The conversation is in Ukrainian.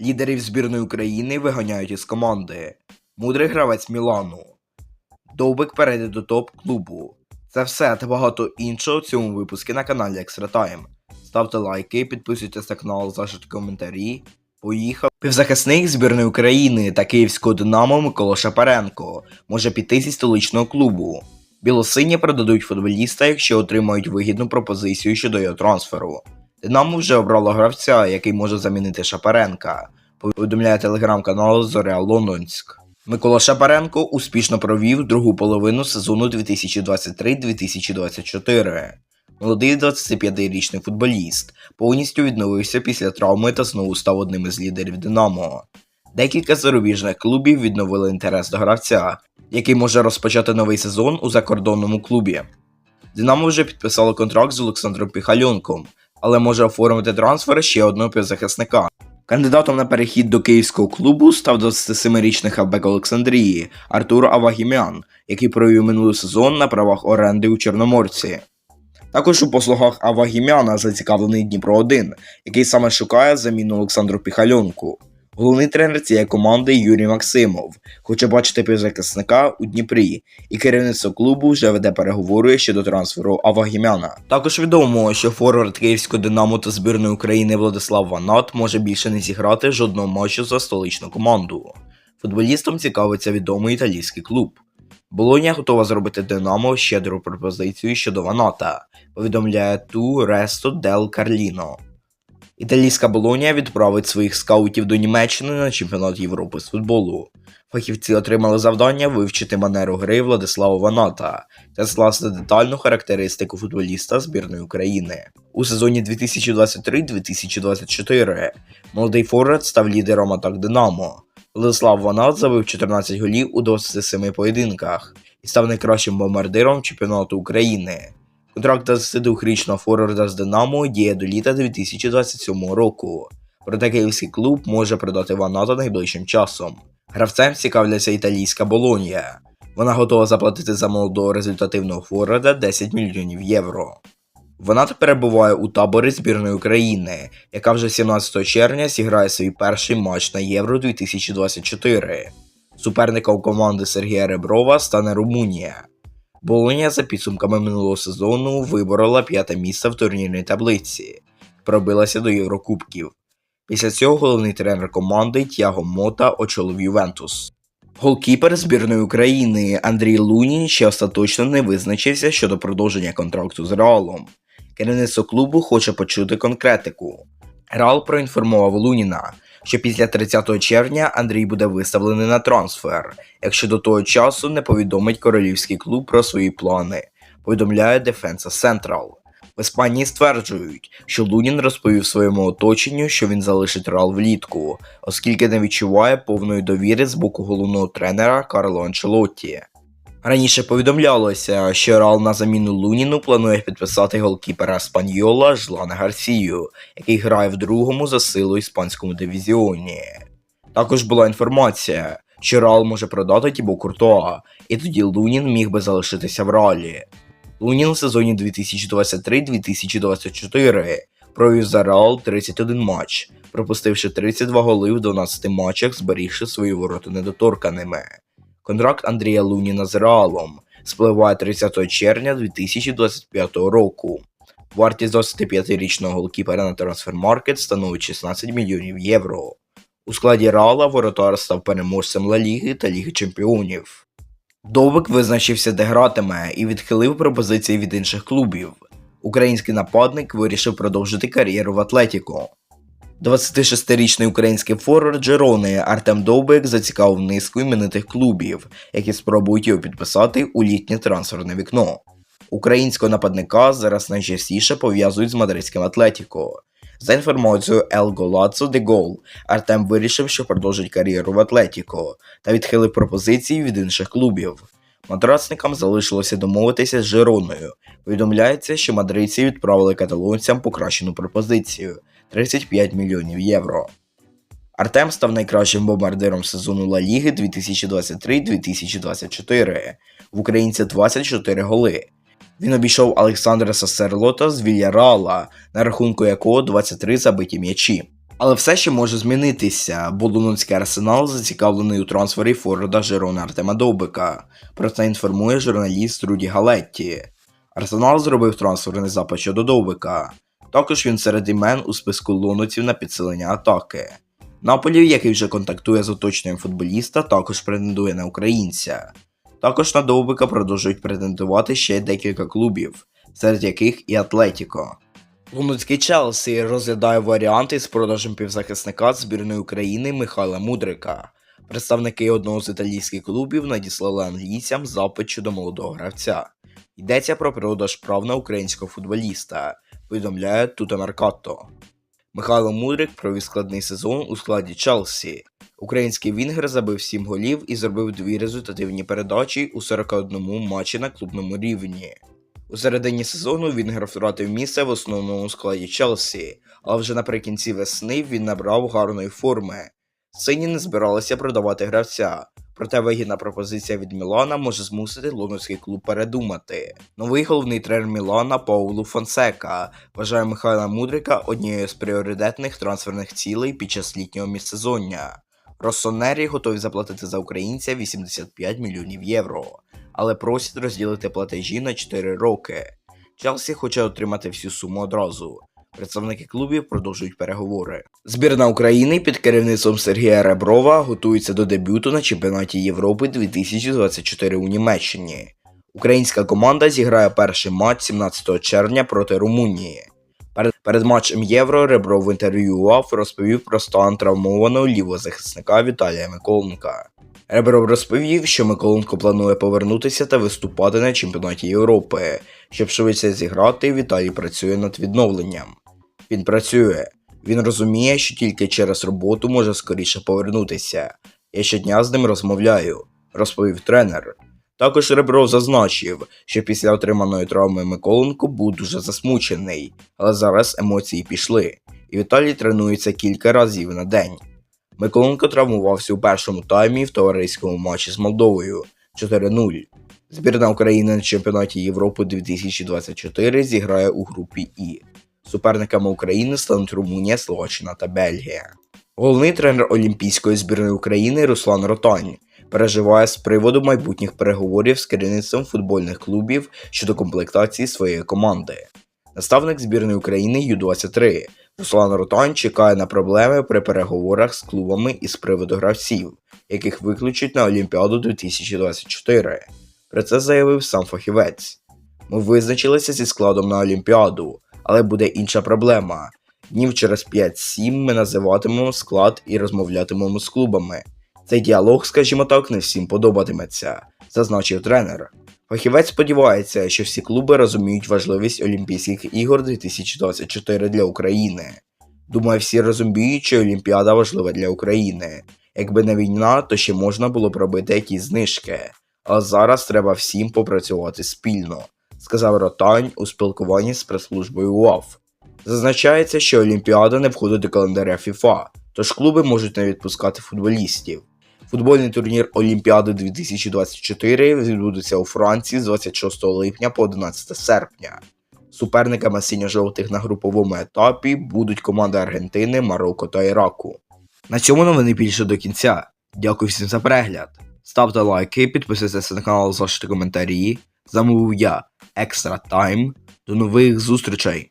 Лідерів збірної України виганяють із команди. Мудрий гравець Мілану. Довбик перейде до топ-клубу. Це все та багато іншого в цьому випуску на каналі Extra Time. Ставте лайки, підписуйтесь на канал, залишайте коментарі. Поїхав. Півзахисник збірної України та київського Динамо Микола Шапаренко може піти зі столичного клубу. Білосині продадуть футболіста, якщо отримають вигідну пропозицію щодо його трансферу. Динамо вже обрало гравця, який може замінити Шапаренка, повідомляє телеграм-канал Зоря Лондонськ. Микола Шапаренко успішно провів другу половину сезону 2023-2024. Молодий 25-річний футболіст повністю відновився після травми та знову став одним із лідерів Динамо. Декілька зарубіжних клубів відновили інтерес до гравця, який може розпочати новий сезон у закордонному клубі. Динамо вже підписало контракт з Олександром Піхальонком, але може оформити трансфер ще одного півзахисника. Кандидатом на перехід до київського клубу став 27-річний хавбек Олександрії Артур Авагімян, який провів минулий сезон на правах оренди у Чорноморці. Також у послугах Авагімяна зацікавлений Дніпро 1, який саме шукає заміну Олександру Піхальонку. Головний тренер цієї команди Юрій Максимов хоче бачити півзахисника у Дніпрі, і керівництво клубу вже веде переговори щодо трансферу Авагімяна. Також відомо, що форвард Київського Динамо та збірної України Владислав Ванат може більше не зіграти жодного матчу за столичну команду. Футболістом цікавиться відомий італійський клуб. Болонія готова зробити Динамо щедру пропозицію щодо Ваната, повідомляє Ту Ресто Дел Карліно. Італійська Болонія відправить своїх скаутів до Німеччини на чемпіонат Європи з футболу. Фахівці отримали завдання вивчити манеру гри Владислава Ваната та скласти детальну характеристику футболіста збірної України. У сезоні 2023-2024 молодий форвард став лідером атак Динамо. Владислав Ванат забив 14 голів у 27 поєдинках і став найкращим бомбардиром чемпіонату України. Контракт 22-річного форварда з Динамо діє до літа 2027 року. Проте київський клуб може продати Ваната найближчим часом. Гравцем цікавляться італійська Болонія. Вона готова заплатити за молодого результативного форварда 10 мільйонів євро. Ванат перебуває у таборі збірної України, яка вже 17 червня зіграє свій перший матч на Євро 2024. Суперником команди Сергія Реброва стане Румунія. Болонія за підсумками минулого сезону виборола п'яте місце в турнірній таблиці, пробилася до Єврокубків. Після цього головний тренер команди Тяго Мота очолив Ювентус. Голкіпер збірної України Андрій Лунін ще остаточно не визначився щодо продовження контракту з Реалом. Керівництво клубу хоче почути конкретику. Реал проінформував Луніна, що після 30 червня Андрій буде виставлений на трансфер, якщо до того часу не повідомить королівський клуб про свої плани, повідомляє Defensa Central. В Іспанії стверджують, що Лунін розповів своєму оточенню, що він залишить Реал влітку, оскільки не відчуває повної довіри з боку головного тренера Карло Анчелотті. Раніше повідомлялося, що Реал на заміну Луніну планує підписати голкіпера Спаньола Жлана Гарсію, який грає в другому за силу іспанському дивізіоні. Також була інформація, що Реал може продати Тібо Куртоа, і тоді Лунін міг би залишитися в Реалі. Лунін у сезоні 2023-2024 провів за Реал 31 матч, пропустивши 32 голи в 12 матчах, зберігши свої ворота недоторканими. Контракт Андрія Луніна з Реалом спливає 30 червня 2025 року. Вартість 25-річного голкіпера на трансфермаркет становить 16 мільйонів євро. У складі Реала воротар став переможцем Ла Ліги та Ліги Чемпіонів. Довбик визначився, де гратиме, і відхилив пропозиції від інших клубів. Український нападник вирішив продовжити кар'єру в Атлетіко. 26-річний український форвард Джерони Артем Довбик зацікавив низку іменитих клубів, які спробують його підписати у літнє трансферне вікно. Українського нападника зараз найчастіше пов'язують з мадридським Атлетіко. За інформацією El Golazzo de Gol, Артем вирішив, що продовжить кар'єру в Атлетіко та відхилив пропозиції від інших клубів. Матрасникам залишилося домовитися з Жероною. Повідомляється, що мадридці відправили каталонцям покращену пропозицію 35 мільйонів євро. Артем став найкращим бомбардиром сезону Ла Ліги 2023-2024. В українця 24 голи. Він обійшов Олександра Сасерлота з Вільяреала, на рахунку якого 23 забиті м'ячі. Але все ще може змінитися, бо лондонський арсенал зацікавлений у трансфері Форварда Жерона Артема Довбика. Про це інформує журналіст Руді Галетті. Арсенал зробив трансферний запит щодо Довбика. Також він серед імен у списку лондонців на підсилення атаки. Наполі, який вже контактує з оточенням футболіста, також претендує на українця. Також на Довбика продовжують претендувати ще декілька клубів, серед яких і Атлетіко. Лондонський Челсі розглядає варіанти з продажем півзахисника збірної України Михайла Мудрика. Представники одного з італійських клубів надіслали англійцям запит щодо молодого гравця. Йдеться про продаж прав на українського футболіста, повідомляє Тута Меркато. Михайло Мудрик провів складний сезон у складі Челсі. Український Вінгер забив 7 голів і зробив дві результативні передачі у 41 матчі на клубному рівні. У середині сезону Вінгер втратив місце в основному складі Челсі, але вже наприкінці весни він набрав гарної форми. Сині не збиралися продавати гравця, проте вигідна пропозиція від Мілана може змусити лондонський клуб передумати. Новий головний тренер Мілана Паулу Фонсека вважає Михайла Мудрика однією з пріоритетних трансферних цілей під час літнього міжсезоння. Россонері готові заплатити за українця 85 мільйонів євро, але просять розділити платежі на 4 роки. Челсі хоче отримати всю суму одразу. Представники клубів продовжують переговори. Збірна України під керівництвом Сергія Реброва готується до дебюту на чемпіонаті Європи 2024 у Німеччині. Українська команда зіграє перший матч 17 червня проти Румунії. Перед, матчем Євро Ребров в інтерв'ю УАФ розповів про стан травмованого лівого захисника Віталія Миколенка. Ребров розповів, що Миколенко планує повернутися та виступати на чемпіонаті Європи. Щоб швидше зіграти, Віталій працює над відновленням. Він працює. Він розуміє, що тільки через роботу може скоріше повернутися. Я щодня з ним розмовляю, розповів тренер. Також Ребров зазначив, що після отриманої травми Миколенко був дуже засмучений, але зараз емоції пішли, і Віталій тренується кілька разів на день. Миколенко травмувався у першому таймі в товариському матчі з Молдовою 4-0. Збірна України на чемпіонаті Європи 2024 зіграє у групі І. Суперниками України стануть Румунія, Словаччина та Бельгія. Головний тренер Олімпійської збірної України Руслан Ротань переживає з приводу майбутніх переговорів з керівництвом футбольних клубів щодо комплектації своєї команди. Наставник збірної України Ю-23 Руслан Ротань чекає на проблеми при переговорах з клубами із приводу гравців, яких виключать на Олімпіаду 2024. Про це заявив сам фахівець. Ми визначилися зі складом на Олімпіаду, але буде інша проблема. Днів через 5-7 ми називатимемо склад і розмовлятимемо з клубами. Цей діалог, скажімо так, не всім подобатиметься, зазначив тренер. Фахівець сподівається, що всі клуби розуміють важливість Олімпійських ігор 2024 для України. Думаю, всі розуміють, що Олімпіада важлива для України. Якби не війна, то ще можна було б робити якісь знижки. Але зараз треба всім попрацювати спільно, сказав Ротань у спілкуванні з прес-службою УАФ. Зазначається, що Олімпіада не входить до календаря FIFA, тож клуби можуть не відпускати футболістів. Футбольний турнір Олімпіади 2024 відбудеться у Франції з 26 липня по 11 серпня. Суперниками синьо-жовтих на груповому етапі будуть команди Аргентини, Марокко та Іраку. На цьому новини більше до кінця. Дякую всім за перегляд. Ставте лайки, підписуйтесь на канал, залиште коментарі. З вами був я, Екстра Тайм. До нових зустрічей!